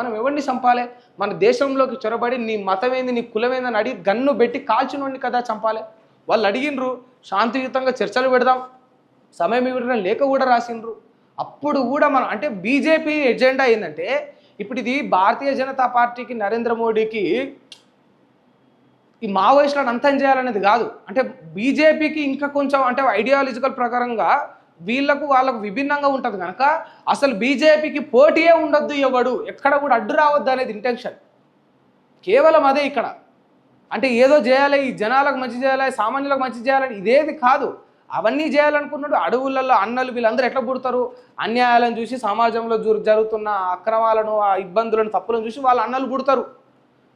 మనం ఎవరిని చంపాలి? మన దేశంలోకి చొరబడి నీ మతమేంది నీ కులమేందని అడిగి గన్ను పెట్టి కాల్చినోడిని కదా చంపాలి? వాళ్ళు అడిగినరు శాంతియుతంగా చర్చలు పెడదాం సమయం ఇవ్వడం లేక కూడా రాసిండ్రు. అప్పుడు కూడా మనం అంటే బీజేపీ ఎజెండా ఏంటంటే ఇప్పుడు ఇది భారతీయ జనతా పార్టీకి నరేంద్ర మోడీకి ఈ మావోయిస్టులను అంతం చేయాలనేది కాదు. అంటే బీజేపీకి ఇంకా కొంచెం అంటే ఐడియాలజికల్ ప్రకారంగా వీళ్ళకు వాళ్ళకు విభిన్నంగా ఉంటుంది కనుక అసలు బీజేపీకి పోటీయే ఉండొద్దు ఎవడు ఎక్కడ కూడా అడ్డు రావద్దు అనేది ఇంటెన్షన్ కేవలం అదే ఇక్కడ. అంటే ఏదో చేయాలి ఈ జనాలకు మంచి చేయాలి సామాన్యులకు మంచి చేయాలని ఇదేది కాదు. అవన్నీ చేయాలనుకున్నాడు అడవులలో అన్నలు వీళ్ళందరూ ఎట్లా పుడతారు? అన్యాయాలను చూసి సమాజంలో జరుగుతున్న అక్రమాలను ఆ ఇబ్బందులను తప్పులను చూసి వాళ్ళ అన్నలు పుడతారు.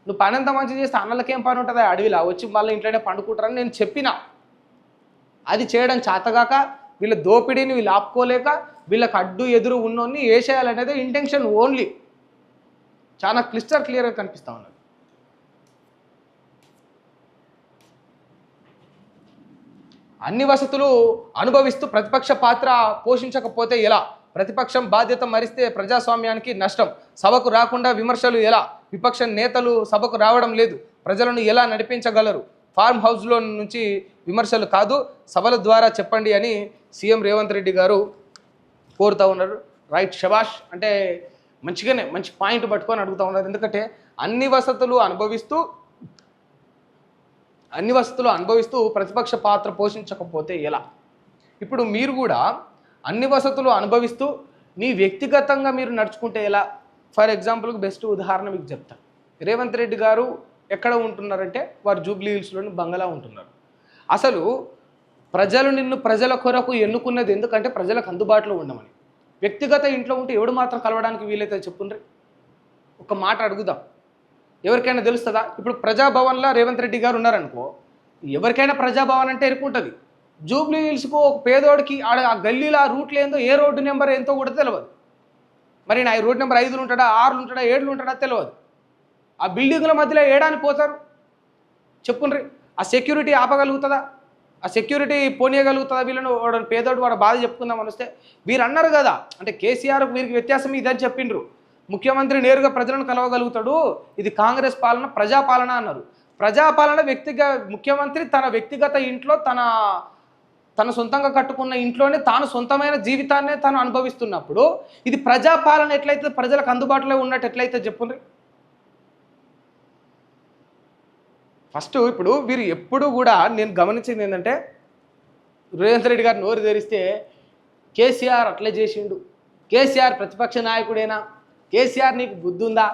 నువ్వు పని ఎంత మంచి చేస్తే అన్నలకేం పని ఉంటుంది? అడవిలా వచ్చి మళ్ళీ ఇంట్లోనే పండుకుంటారని నేను చెప్పిన. అది చేయడం చేతగాక వీళ్ళ దోపిడీని వీళ్ళు ఆపుకోలేక వీళ్ళకి అడ్డు ఎదురు ఉన్నోన్ని వేసేయాలనేది ఇంటెన్షన్ ఓన్లీ చాలా క్లిస్టర్ క్లియర్గా కనిపిస్తూ ఉన్నది. అన్ని వసతులు అనుభవిస్తూ ప్రతిపక్ష పాత్ర పోషించకపోతే ఎలా? ప్రతిపక్షం బాధ్యత మరిస్తే ప్రజాస్వామ్యానికి నష్టం. సభకు రాకుండా విమర్శలు ఎలా? విపక్ష నేతలు సభకు రావడం లేదు. ప్రజలను ఎలా నడిపించగలరు? ఫార్మ్ హౌస్లో నుంచి విమర్శలు కాదు సభల ద్వారా చెప్పండి అని సీఎం రేవంత్ రెడ్డి గారు కోరుతూ ఉన్నారు. రైట్ శభాష్ అంటే మంచిగానే మంచి పాయింట్ పట్టుకొని అడుగుతా ఉన్నారు. ఎందుకంటే అన్ని వసతులు అనుభవిస్తూ అన్ని వసతులు అనుభవిస్తూ ప్రతిపక్ష పాత్ర పోషించకపోతే ఎలా? ఇప్పుడు మీరు కూడా అన్ని వసతులు అనుభవిస్తూ మీ వ్యక్తిగతంగా మీరు నడుచుకుంటే ఎలా? ఫర్ ఎగ్జాంపుల్కి బెస్ట్ ఉదాహరణ మీకు చెప్తాను రేవంత్ రెడ్డి గారు ఎక్కడ ఉంటున్నారంటే వారు జూబ్లీ హిల్స్లోని బంగళా ఉంటున్నారు. అసలు ప్రజలు నిన్ను ప్రజల కొరకు ఎన్నుకున్నది ఎందుకంటే ప్రజలకు అందుబాటులో ఉండమని. వ్యక్తిగత ఇంట్లో ఉంటే ఎవడు మాత్రం కలవడానికి వీలైతే చెప్పుండ్రి? ఒక మాట అడుగుదాం. ఎవరికైనా తెలుస్తుందా? ఇప్పుడు ప్రజాభవన్లో రేవంత్ రెడ్డి గారు ఉన్నారనుకో ఎవరికైనా ప్రజాభవన్ అంటే ఎరుకుంటుంది జూబ్లీ హిల్స్కు ఒక పేదోడికి ఆడ ఆ గల్లీలో ఆ రూట్లో ఏందో ఏ రోడ్డు నెంబర్ ఎంతో కూడా తెలియదు మరి నా రోడ్ నెంబర్ ఐదులు ఉంటాడా ఆరులు ఉంటాడా ఏడులు ఉంటాడా తెలియదు ఆ బిల్డింగ్ల మధ్యలో ఏడాని పోతారు చెప్పుండ్రి ఆ సెక్యూరిటీ ఆపగలుగుతుందా? ఆ సెక్యూరిటీ పోనీయగలుగుతుందా వీళ్ళని? వాడు పేదోడు వాడు బాధ చెప్పుకుందామని వస్తే వీరు అన్నారు కదా. అంటే కేసీఆర్ వీరికి వ్యత్యాసం ఇదని చెప్పిండ్రు. ముఖ్యమంత్రి నేరుగా ప్రజలను కలవగలుగుతాడు. ఇది కాంగ్రెస్ పాలన ప్రజాపాలన అన్నారు. ప్రజాపాలన వ్యక్తిగత ముఖ్యమంత్రి తన వ్యక్తిగత ఇంట్లో తన తన సొంతంగా కట్టుకున్న ఇంట్లోనే తాను సొంతమైన జీవితాన్నే తాను అనుభవిస్తున్నప్పుడు ఇది ప్రజాపాలన ఎట్లయితే ప్రజలకు అందుబాటులో ఉన్నట్టు ఎట్లయితే చెప్పుండ్రి? ఫస్ట్ ఇప్పుడు వీరు ఎప్పుడు కూడా నేను గమనించింది ఏంటంటే రేవంత్ రెడ్డి గారు నోరు తెరిస్తే కేసీఆర్ అట్లే చేసిండు. కేసీఆర్ ప్రతిపక్ష నాయకుడేనా? కేసీఆర్ నీకు బుద్ధి ఉందా?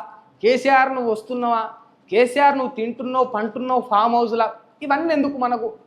కేసీఆర్ నువ్వు వస్తున్నావా? కేసీఆర్ నువ్వు తింటున్నావు పంటున్నావు ఫామ్ హౌస్లా ఇవన్నీ ఎందుకు మనకు?